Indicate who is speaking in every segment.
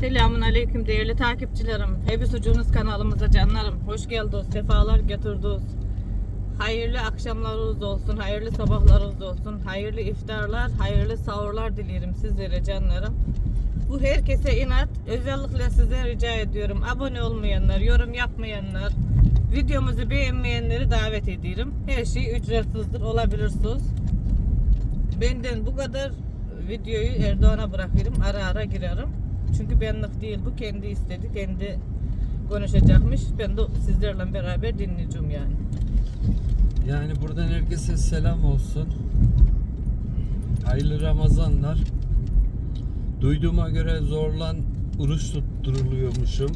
Speaker 1: Selamun Aleyküm değerli takipçilerim. Hepsi ucunuz kanalımıza canlarım. Hoş geldiniz, sefalar getirdiniz. Hayırlı akşamlarınız olsun, hayırlı sabahlarınız olsun, hayırlı iftarlar, hayırlı sahurlar dilerim sizlere canlarım. Bu herkese inat. Özellikle size rica ediyorum. Abone olmayanlar, yorum yapmayanlar, videomuzu beğenmeyenleri davet ediyorum. Her şey ücretsizdir, olabilirsiniz. Benden bu kadar videoyu Erdoğan'a bırakıyorum. Ara ara girerim. Çünkü benlik değil bu. Kendi istedi. Kendi konuşacakmış. Ben de sizlerle beraber dinleyeceğim yani.
Speaker 2: Yani buradan herkese selam olsun. Hayırlı Ramazanlar. Duyduğuma göre zorlan oruç tutturuluyormuşum.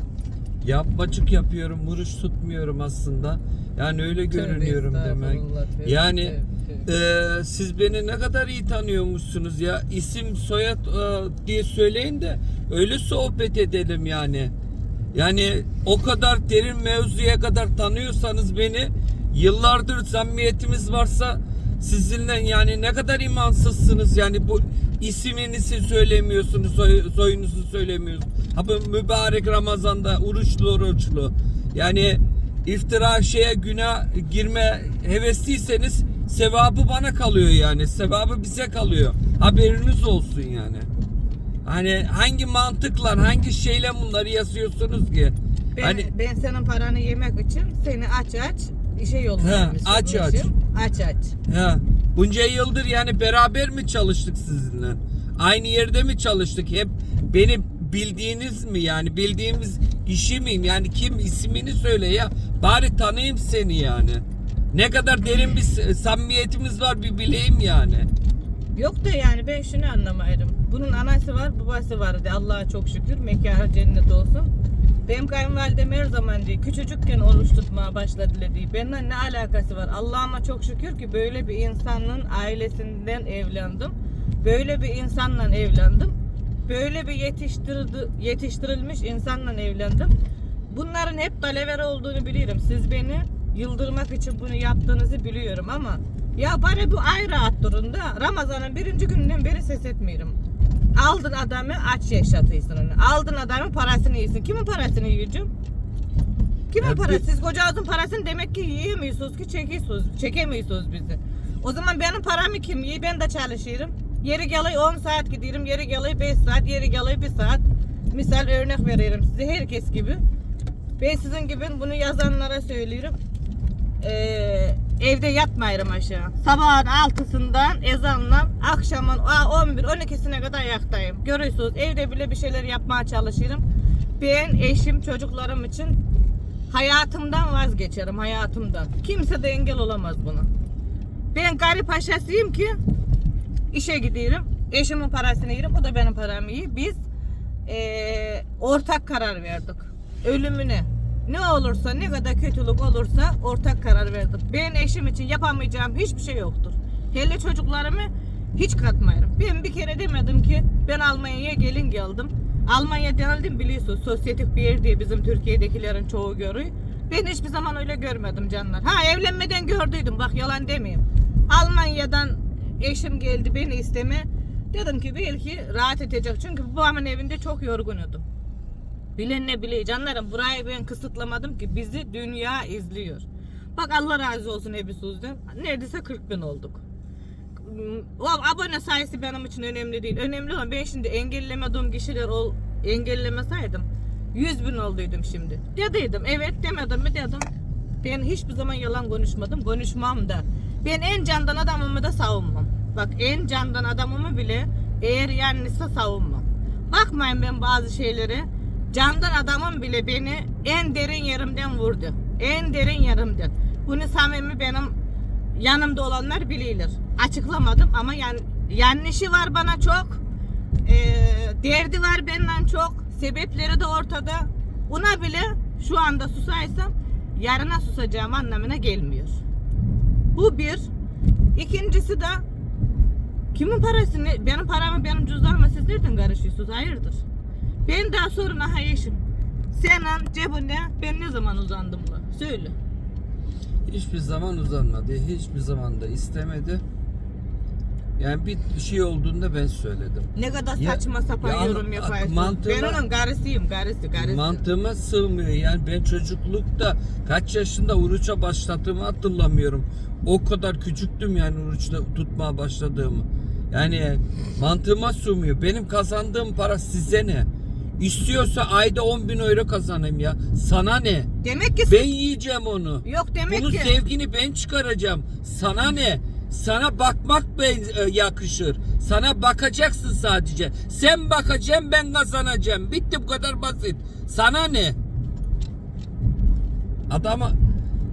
Speaker 2: Yapmacık yapıyorum, oruç tutmuyorum aslında. Yani öyle görünüyorum demek. Yani Ee, siz beni ne kadar iyi tanıyormuşsunuz ya. İsim, soyad e, diye söyleyin de öyle sohbet edelim yani. Yani o kadar derin mevzuya kadar tanıyorsanız beni yıllardır samimiyetimiz varsa sizinle yani ne kadar imansızsınız yani bu isminizi söylemiyorsunuz soy, soyunuzu söylemiyorsunuz. Ha bu mübarek Ramazan'da oruçlu oruçlu yani iftira şeye günah girme hevesliyseniz sevabı bana kalıyor yani sevabı bize kalıyor haberiniz olsun yani. Hani hangi mantıkla hangi şeyle bunları yazıyorsunuz ki?
Speaker 1: Ben,
Speaker 2: hani
Speaker 1: ben senin paranı yemek için seni aç aç işe yollamışım.
Speaker 2: Aç aç.
Speaker 1: Aç aç.
Speaker 2: Ya bunca yıldır yani beraber mi çalıştık sizinle? Aynı yerde mi çalıştık? Hep beni bildiğiniz mi yani bildiğimiz kişi miyim? Yani kim ismini söyle ya. Bari tanıyayım seni yani. Ne kadar derin bir samimiyetimiz var bir bileyim yani.
Speaker 1: Yok da yani ben şunu anlamayırım. Bunun anası var, babası var de Allah'a çok şükür. Mekanı cennet olsun. Benim kayınvalidem her zaman diye küçücükken oruç tutmaya başladı diye. Benden ne alakası var? Allah'ıma çok şükür ki böyle bir insanın ailesinden evlendim. Böyle bir insanla evlendim. Böyle bir yetiştirildi, yetiştirilmiş insanla evlendim. Bunların hep dalaver olduğunu biliyorum. Siz beni yıldırmak için bunu yaptığınızı biliyorum ama ya bari bu ayrı at durun da Ramazan'ın birinci gününden beri ses etmiyorum. Aldın adamı aç yaşatıyorsun onu. Aldın adamın parasını yiyorsun. Kimin parasını yiyeceğim? Kimin
Speaker 2: Ya
Speaker 1: parası? Siz kocağızın parasını demek ki yiyemiyorsunuz ki çekiyorsunuz. Çekemiyorsunuz bizi. O zaman benim paramı kim yiyor? Ben de çalışıyorum. Yeri geliyor 10 saat gidiyorum. Yeri geliyor 5 saat. Yeri geliyor 1 saat. Misal örnek veriyorum size herkes gibi. Ben sizin gibi bunu yazanlara söylüyorum. Ee, evde yatmayırım aşağı. Sabahın altısından ezanla akşamın 11-12'sine kadar ayaktayım. Görüyorsunuz evde bile bir şeyler yapmaya çalışıyorum. Ben eşim çocuklarım için hayatımdan vazgeçerim hayatımdan. Kimse de engel olamaz buna. Ben garip paşasıyım ki işe gidiyorum. Eşimin parasını yerim, o da benim paramı yiyor. Biz eee, ortak karar verdik. Ölümüne. Ne olursa, ne kadar kötülük olursa ortak karar verdik. Ben eşim için yapamayacağım hiçbir şey yoktur. Hele çocuklarımı hiç katmayırım. Ben bir kere demedim ki ben Almanya'ya gelin geldim. Almanya denildim biliyorsunuz. Sosyetik bir yer diye bizim Türkiye'dekilerin çoğu görüyor. Ben hiçbir zaman öyle görmedim canlar. Ha evlenmeden gördüydüm bak yalan demeyeyim. Almanya'dan eşim geldi beni isteme. Dedim ki belki rahat edecek. Çünkü babamın evinde çok yorgunudum. Bilen ne bile canlarım burayı ben kısıtlamadım ki bizi dünya izliyor. Bak Allah razı olsun hepinizden. Neredeyse 40 bin olduk. O abone sayısı benim için önemli değil. Önemli olan ben şimdi engellemediğim kişiler ol, engellemeseydim 100 bin olduydum şimdi. Dediydim evet demedim mi dedim. Ben hiçbir zaman yalan konuşmadım. Konuşmam da. Ben en candan adamımı da savunmam. Bak en candan adamımı bile eğer yanlışsa savunmam. Bakmayın ben bazı şeylere. Candan adamım bile beni en derin yerimden vurdu. En derin yerimden. Bunu samimi benim yanımda olanlar bililir. Açıklamadım ama yan, yanlışı var bana çok. Ee, derdi var benden çok. Sebepleri de ortada. Ona bile şu anda susaysam yarına susacağım anlamına gelmiyor. Bu bir. İkincisi de kimin parasını, benim paramı benim cüzdanıma siz nereden karışıyorsunuz? Hayırdır? Ben daha sorun aha eşim. Senin cebine ben ne zaman uzandım la? Söyle.
Speaker 2: Hiçbir zaman uzanmadı. Hiçbir zaman da istemedi. Yani bir şey olduğunda ben söyledim.
Speaker 1: Ne kadar
Speaker 2: Ya-
Speaker 1: saçma sapan
Speaker 2: ya
Speaker 1: yorum yaparsın.
Speaker 2: mantığına-
Speaker 1: Ben onun karısıyım, karısı, karısı.
Speaker 2: Mantığıma sığmıyor. Yani ben çocuklukta kaç yaşında oruça başladığımı hatırlamıyorum. O kadar küçüktüm yani oruçta tutmaya başladığımı. Yani mantığıma sığmıyor. Benim kazandığım para size ne? İstiyorsa ayda 10 bin euro kazanayım ya. Sana ne?
Speaker 1: Demek ki
Speaker 2: Ben yiyeceğim onu.
Speaker 1: yok demek
Speaker 2: Bunun
Speaker 1: ki.
Speaker 2: sevgini ben çıkaracağım. Sana ne? Sana bakmak ben, e, yakışır. Sana bakacaksın sadece. Sen bakacaksın ben kazanacağım. Bitti bu kadar basit. Sana ne? Adama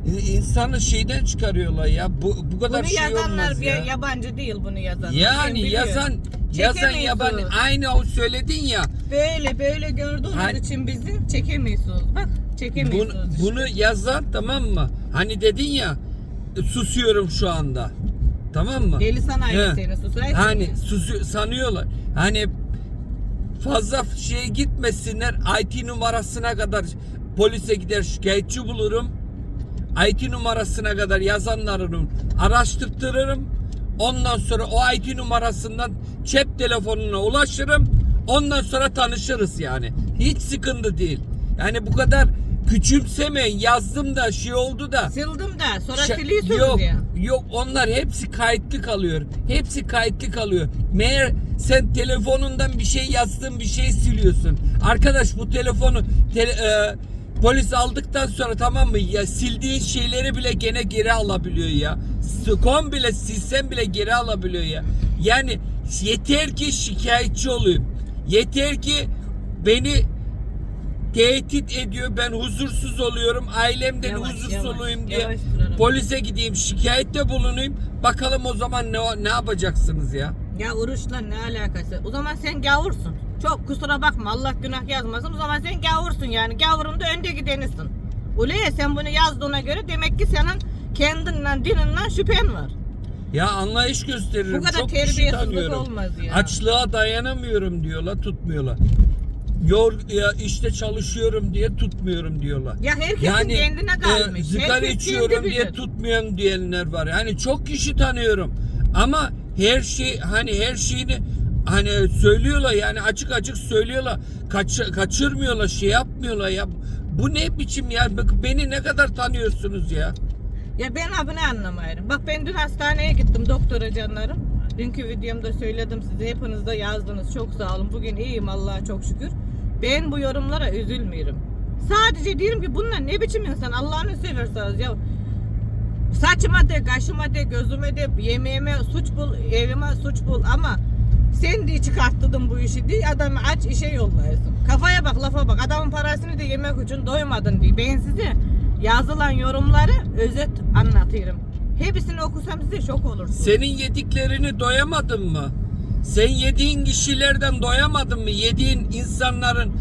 Speaker 2: i- insanı şeyden çıkarıyorlar ya. Bu bu kadar
Speaker 1: bunu
Speaker 2: şey
Speaker 1: yazanlar
Speaker 2: olmaz
Speaker 1: bir
Speaker 2: ya.
Speaker 1: yabancı değil bunu yazan. Ben
Speaker 2: Yani
Speaker 1: biliyorum.
Speaker 2: yazan yazan
Speaker 1: Çekemeyiz
Speaker 2: yabancı aynı o söyledin ya.
Speaker 1: Böyle böyle gördüğünüz
Speaker 2: Hani-
Speaker 1: için bizi çekemiyorsunuz. Bak
Speaker 2: Bunu,
Speaker 1: çekemiyorsunuz. işte.
Speaker 2: bunu yazan tamam mı? Hani dedin ya susuyorum şu anda. Tamam mı?
Speaker 1: Deli sanayi seni susaysın.
Speaker 2: Hani susu, sanıyorlar. Hani fazla şeye gitmesinler. IT numarasına kadar polise gider şikayetçi bulurum. IT numarasına kadar yazanların araştırtırırım. Ondan sonra o IT numarasından cep telefonuna ulaşırım. Ondan sonra tanışırız yani. Hiç sıkıntı değil. Yani bu kadar küçümsemeyin. Yazdım da şey oldu da.
Speaker 1: Sildim de sonra
Speaker 2: Şa-
Speaker 1: siliyorsunuz
Speaker 2: yok,
Speaker 1: ya.
Speaker 2: Yok onlar hepsi kayıtlı kalıyor. Hepsi kayıtlı kalıyor. Meğer sen telefonundan bir şey yazdın bir şey siliyorsun. Arkadaş bu telefonu tele- e, polis aldıktan sonra tamam mı ya sildiğin şeyleri bile gene geri alabiliyor ya. Skon bile silsen bile geri alabiliyor ya. Yani yeter ki şikayetçi olayım. Yeter ki beni tehdit ediyor. Ben huzursuz oluyorum. Ailemden
Speaker 1: Yavaş,
Speaker 2: huzursuz
Speaker 1: yavaş,
Speaker 2: olayım diye
Speaker 1: yavaş duralım.
Speaker 2: polise gideyim, şikayette bulunayım. Bakalım o zaman ne ne yapacaksınız ya?
Speaker 1: Ya oruçla ne alakası? O zaman sen gavursun. Çok kusura bakma Allah günah yazmasın. O zaman sen gavursun yani. Gavurun da önde gidenisin. Öyle ya sen bunu yazdığına göre demek ki senin kendinden, dininden şüphen var.
Speaker 2: Ya anlayış gösteririm.
Speaker 1: Bu kadar
Speaker 2: Çok kişi
Speaker 1: terbiyesizlik
Speaker 2: tanıyorum.
Speaker 1: olmaz ya.
Speaker 2: Açlığa dayanamıyorum diyorlar, tutmuyorlar. Yor ya işte çalışıyorum diye tutmuyorum diyorlar.
Speaker 1: Ya herkesin kendine kalmış.
Speaker 2: e, zıkar
Speaker 1: Herkes
Speaker 2: içiyorum
Speaker 1: kendi
Speaker 2: diye
Speaker 1: bilir.
Speaker 2: tutmuyorum diyenler var. Yani çok kişi tanıyorum. Ama her şey hani her şeyini hani söylüyorlar yani açık açık söylüyorlar. Kaç, kaçırmıyorlar, şey yapmıyorlar ya. Bu ne biçim ya? Bak Beni ne kadar tanıyorsunuz ya?
Speaker 1: Ya ben abi ne anlamıyorum. Bak ben dün hastaneye gittim doktora canlarım. Dünkü videomda söyledim size. Hepiniz de yazdınız. Çok sağ olun. Bugün iyiyim Allah'a çok şükür. Ben bu yorumlara üzülmüyorum. Sadece diyorum ki bunlar ne biçim insan Allah'ını severseniz ya. Saçıma de, kaşıma de, gözüme de, yemeğime suç bul, evime suç bul ama sen diye çıkarttırdın bu işi diye adamı aç işe yollayasın. Kafaya bak lafa bak adamın parasını da yemek için doymadın diye. Ben size yazılan yorumları özet anlatıyorum. Hepsini okusam size şok olursunuz.
Speaker 2: Senin yediklerini doyamadın mı? Sen yediğin kişilerden doyamadın mı? Yediğin insanların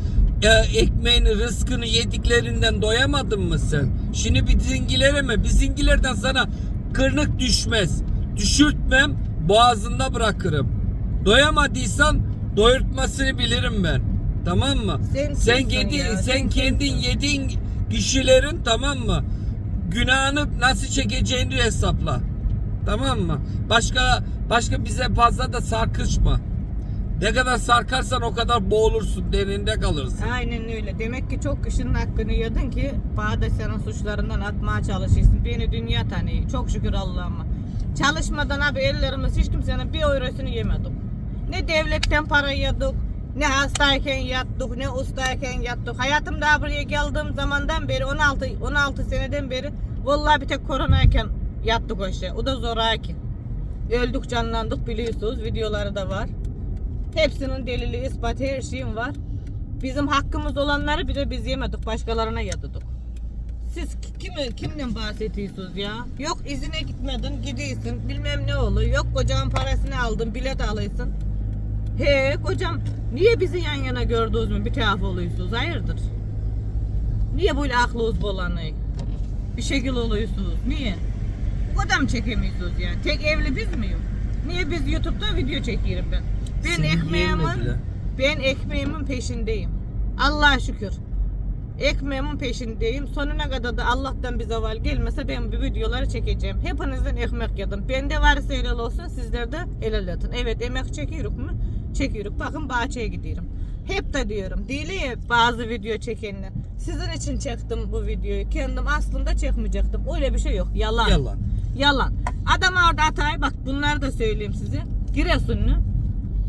Speaker 2: e, ekmeğini, rızkını yediklerinden doyamadın mı sen? Şimdi bizimkilere mi? Bizimkilerden sana kırnık düşmez. Düşürtmem, boğazında bırakırım. Doyamadıysan doyurtmasını bilirim ben. Tamam mı?
Speaker 1: Sen
Speaker 2: sen yedi,
Speaker 1: ya?
Speaker 2: sen
Speaker 1: Sen
Speaker 2: kendin yediğin kişilerin tamam mı? Günahını nasıl çekeceğini hesapla. Tamam mı? Başka başka bize fazla da sarkışma. Ne kadar sarkarsan o kadar boğulursun, derinde kalırsın.
Speaker 1: Aynen öyle. Demek ki çok kişinin hakkını yedin ki bana senin suçlarından atmaya çalışıyorsun. Beni dünya tanıyor. Çok şükür Allah'ıma. Çalışmadan abi ellerimiz hiç kimsenin bir eurosunu yemedik. Ne devletten para yedik, ne hastayken yattık, ne ustayken yattık. Hayatımda buraya geldiğim zamandan beri 16 16 seneden beri vallahi bir tek koronayken yattık o şey. O da zoraki. Öldük canlandık biliyorsunuz. Videoları da var. Hepsinin delili, ispat, her şeyim var. Bizim hakkımız olanları bir de biz yemedik, başkalarına yadadık. Siz ki- kimi, kimden bahsediyorsunuz ya? Yok izine gitmedin, gidiyorsun, bilmem ne oluyor. Yok kocanın parasını aldın, bilet alıyorsun. He kocam, niye bizi yan yana gördünüz mü bir tuhaf oluyorsunuz? Hayırdır? Niye böyle aklınız bulanıyor? Bir şekil oluyorsunuz. Niye? Mı çekemiyorsunuz yani? Tek evli biz miyim? Niye biz YouTube'da video çekiyorum ben? Ben
Speaker 2: Seni
Speaker 1: ekmeğimin ben ekmeğimin peşindeyim. Allah'a şükür. Ekmeğimin peşindeyim. Sonuna kadar da Allah'tan bir zeval gelmese ben bu videoları çekeceğim. Hepinizden ekmek yedim. Bende varsa helal olsun sizler de helal edin. Evet emek çekiyoruz mu? Çekiyoruz. Bakın bahçeye gidiyorum. Hep de diyorum. Değil ya bazı video çekenler. Sizin için çektim bu videoyu. Kendim aslında çekmeyecektim. Öyle bir şey yok. Yalan.
Speaker 2: Yalan.
Speaker 1: Yalan. Adam orada Atay bak bunları da söyleyeyim size. Giresunlu.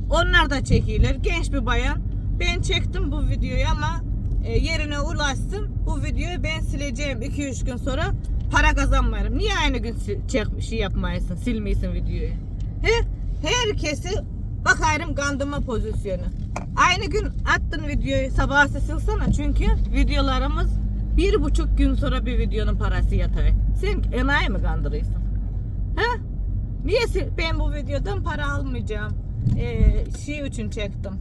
Speaker 1: Onlar da çekiyorlar. Genç bir bayan. Ben çektim bu videoyu ama e, yerine ulaştım. Bu videoyu ben sileceğim 2-3 gün sonra para kazanmayarım. Niye aynı gün çek şey yapmayasın, silmeyesin videoyu? He? Herkesi bakayım kandırma pozisyonu. Aynı gün attın videoyu sabah silsene çünkü videolarımız bir buçuk gün sonra bir videonun parası yatay. Sen enayi mi kandırıyorsun? He? Niye ben bu videodan para almayacağım? Ee, şey için çektim.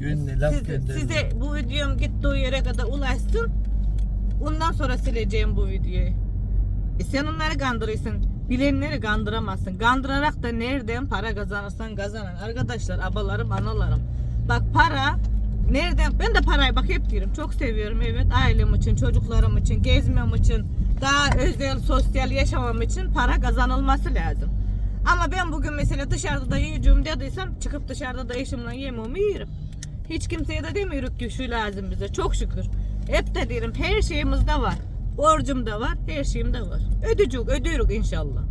Speaker 2: Günle laf
Speaker 1: Siz-
Speaker 2: gönderme.
Speaker 1: size bu videom gittiği yere kadar ulaşsın. Ondan sonra sileceğim bu videoyu. E sen onları kandırıyorsun. Bilenleri kandıramazsın. Kandırarak da nereden para kazanırsan kazanın. Arkadaşlar, abalarım, analarım. Bak para nereden? Ben de parayı bak hep diyorum. Çok seviyorum evet. Ailem için, çocuklarım için, gezmem için, daha özel, sosyal yaşamam için para kazanılması lazım. Ama ben bugün mesela dışarıda da yiyeceğim dediysem çıkıp dışarıda da eşimle yemeğimi yerim. Hiç kimseye de demiyoruz ki şu lazım bize. Çok şükür. Hep de derim her şeyimizde var. Borcum da var, her şeyim de var. Ödeyecek, ödüyoruz inşallah.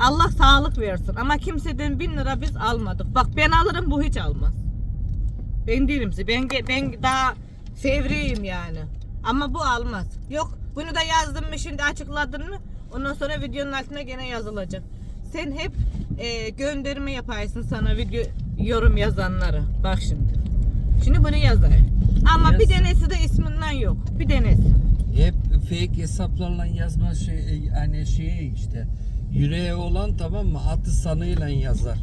Speaker 1: Allah sağlık versin. Ama kimseden bin lira biz almadık. Bak ben alırım bu hiç almaz. Ben değilim. Ben, ben daha fevriyim yani. Ama bu almaz. Yok bunu da yazdım mı şimdi açıkladın mı? Ondan sonra videonun altına gene yazılacak. Sen hep e, gönderme yaparsın sana video yorum yazanlara. Bak şimdi. Şimdi bunu yazayım. Ama bir denesi de isminden yok. Bir denesi.
Speaker 2: Hep fake hesaplarla yazma şey yani şey işte yüreği olan tamam mı atı sanıyla yazar.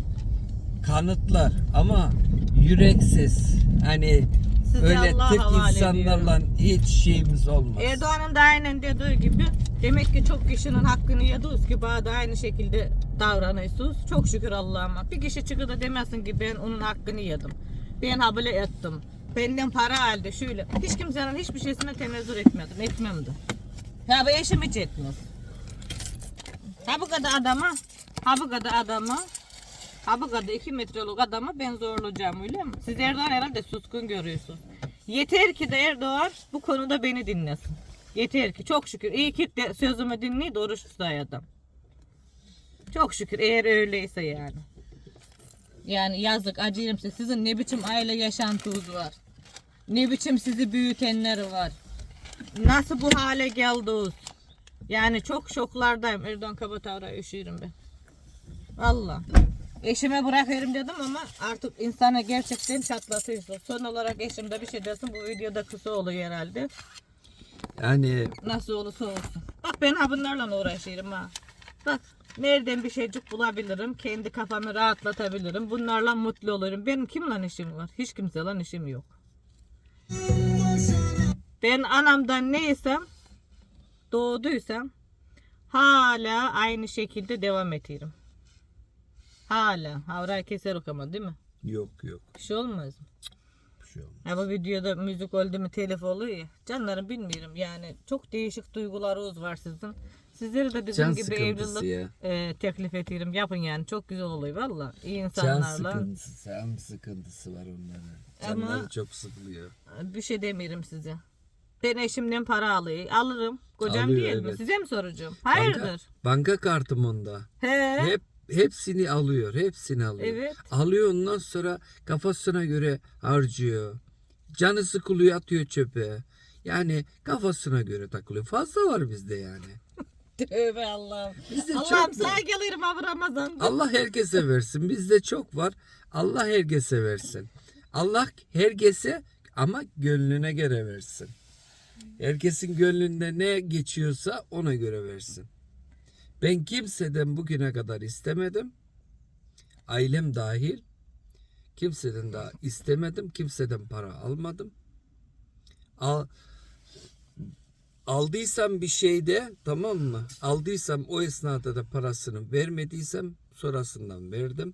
Speaker 2: Kanıtlar ama yüreksiz. Hani
Speaker 1: Size
Speaker 2: öyle
Speaker 1: Allah'a
Speaker 2: tek
Speaker 1: havale
Speaker 2: insanlarla hiç şeyimiz olmaz.
Speaker 1: Erdoğan'ın da aynen dediği gibi demek ki çok kişinin hakkını yediyoruz ki bana da aynı şekilde davranıyorsunuz. Çok şükür Allah'ıma. Bir kişi çıkıp da demezsin ki ben onun hakkını yedim. Ben habile ettim. Benden para aldı şöyle. Hiç kimsenin hiçbir şeysine tenezzül etmedim. Etmem de. Ya bu eşim hiç etmez. Ha bu kadar adama, ha bu kadar adama, ha bu kadar iki metrelik adama ben zorlayacağım öyle mi? Siz Erdoğan herhalde suskun görüyorsunuz. Yeter ki de Erdoğan bu konuda beni dinlesin. Yeter ki çok şükür. iyi ki de sözümü dinleyi oruç adam. Çok şükür eğer öyleyse yani. Yani yazık acıyım size. Sizin ne biçim aile yaşantınız var. Ne biçim sizi büyütenler var. Nasıl bu hale geldiniz? Yani çok şoklardayım. Erdoğan Kabatavra üşüyorum ben. Valla. Eşime bırakıyorum dedim ama artık insana gerçekten çatlatıyorsun. Son olarak eşim de bir şey desin bu videoda kısa oluyor herhalde.
Speaker 2: Yani
Speaker 1: Nasıl olursa olsun. Bak ben ha bunlarla uğraşıyorum ha. Bak nereden bir şeycik bulabilirim. Kendi kafamı rahatlatabilirim. Bunlarla mutlu olurum. Benim kimle işim var? Hiç kimseyle işim yok. Ben anamdan neysem doğduysam hala aynı şekilde devam ediyorum. Hala. Havrayı keser ama değil mi?
Speaker 2: yok yok
Speaker 1: Bir şey olmaz mı?
Speaker 2: bir şey olmaz.
Speaker 1: Bu videoda müzik oldu mu telif oluyor ya. Canlarım bilmiyorum yani çok değişik duygularınız var sizin. Sizlere de bizim
Speaker 2: Can
Speaker 1: gibi
Speaker 2: sıkıntısı
Speaker 1: evlilik
Speaker 2: ya.
Speaker 1: e, teklif ediyorum. Yapın yani çok güzel oluyor valla. İyi
Speaker 2: Can
Speaker 1: insanlarla
Speaker 2: sıkıntısı, can sıkıntısı var onların.
Speaker 1: Ama-
Speaker 2: Canları çok sıkılıyor.
Speaker 1: bir şey demiyorum size. Ben eşimden para alıyor. Alırım. Kocam
Speaker 2: Alıyor,
Speaker 1: değil mi?
Speaker 2: evet.
Speaker 1: Size mi soracağım?
Speaker 2: Banka,
Speaker 1: Hayırdır?
Speaker 2: banka kartım onda.
Speaker 1: He.
Speaker 2: Hep hepsini alıyor, hepsini alıyor.
Speaker 1: Evet.
Speaker 2: Alıyor ondan sonra kafasına göre harcıyor. Canı sıkılıyor atıyor çöpe. Yani kafasına göre takılıyor. Fazla var bizde yani.
Speaker 1: Tövbe Allah'ım.
Speaker 2: Bizde
Speaker 1: Allah'ım
Speaker 2: çok var.
Speaker 1: sağ gelirim abi Ramazan'da.
Speaker 2: Allah herkese versin. Bizde çok var. Allah herkese versin. Allah herkese ama gönlüne göre versin. Herkesin gönlünde ne geçiyorsa ona göre versin. Ben kimseden bugüne kadar istemedim. Ailem dahil. Kimseden daha istemedim. Kimseden para almadım. Al, aldıysam bir şeyde tamam mı? Aldıysam o esnada da parasını vermediysem sonrasından verdim.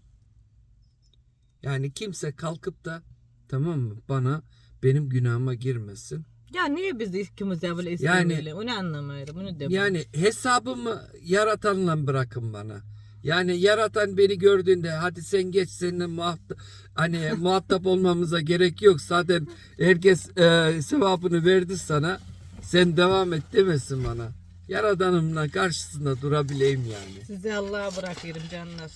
Speaker 2: Yani kimse kalkıp da tamam mı bana benim günahıma girmesin.
Speaker 1: Ya niye biz ikimiz ya böyle
Speaker 2: Yani-?
Speaker 1: Onu anlamıyorum. Onu de
Speaker 2: Yani hesabımı yaratanla bırakın bana. Yani yaratan beni gördüğünde hadi sen geç seninle muhatap hani muhatap olmamıza gerek yok. Zaten herkes e, sevabını verdi sana. Sen devam et demesin bana. Yaradanımla karşısında durabileyim yani.
Speaker 1: Sizi Allah'a bırakıyorum canlar.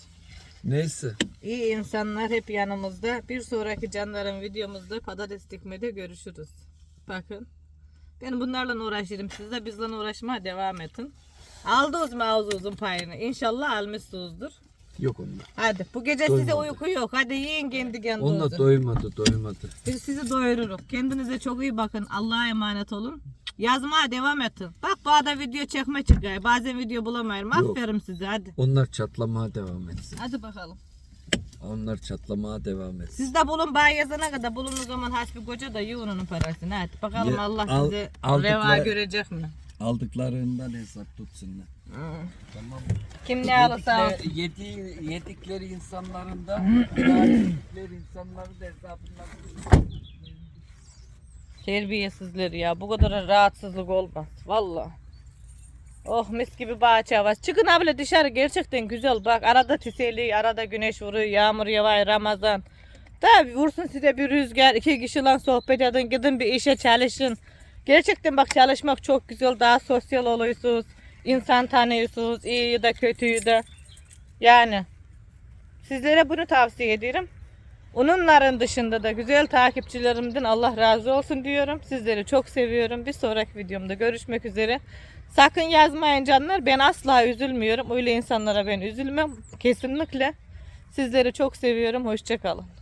Speaker 2: Neyse.
Speaker 1: İyi insanlar hep yanımızda. Bir sonraki canların videomuzda patates dikmede görüşürüz. Bakın. Ben bunlarla uğraşırım. Siz de bizle uğraşmaya devam edin. Aldınız mı ağzınızın payını? İnşallah almışsınızdır.
Speaker 2: Yok onlar.
Speaker 1: Hadi bu gece size
Speaker 2: Doymadı.
Speaker 1: uyku yok. Hadi yiyin kendi
Speaker 2: Onunla
Speaker 1: kendinize.
Speaker 2: doymadı doymadı.
Speaker 1: Biz sizi doyururuz. Kendinize çok iyi bakın. Allah'a emanet olun. Yazmaya devam edin. Bak bana video çekme çıkıyor. Bazen video bulamıyorum.
Speaker 2: Yok.
Speaker 1: Aferin size hadi.
Speaker 2: Onlar çatlamaya devam etsin.
Speaker 1: Hadi bakalım.
Speaker 2: Onlar çatlamaya devam etsin.
Speaker 1: Siz de bulun bana yazana kadar bulun o zaman hasbi koca da yiyin onun parasını. Hadi bakalım
Speaker 2: Ya,
Speaker 1: Allah
Speaker 2: al-
Speaker 1: sizi reva görecek mi?
Speaker 2: Aldıklarından hesap tutsunlar.
Speaker 1: Hı.
Speaker 2: Tamam
Speaker 1: Kim ne alırsa alsın.
Speaker 2: Yedikleri, yedi, yedikleri insanların da yedikleri insanların da hesabından
Speaker 1: Terbiyesizler ya. Bu kadar rahatsızlık olmaz. Valla. Oh mis gibi bahçe havası. Çıkın abla dışarı gerçekten güzel. Bak arada çiseli, arada güneş vuruyor, yağmur yağıyor, Ramazan. Da vursun size bir rüzgar, iki kişiyle sohbet edin, gidin bir işe çalışın. Gerçekten bak çalışmak çok güzel, daha sosyal oluyorsunuz. İnsan tanıyorsunuz, iyiyi de kötüyü de. Yani sizlere bunu tavsiye ederim. Onunların dışında da güzel takipçilerimden Allah razı olsun diyorum. Sizleri çok seviyorum. Bir sonraki videomda görüşmek üzere. Sakın yazmayın canlar. Ben asla üzülmüyorum. Öyle insanlara ben üzülmem. Kesinlikle. Sizleri çok seviyorum. Hoşçakalın.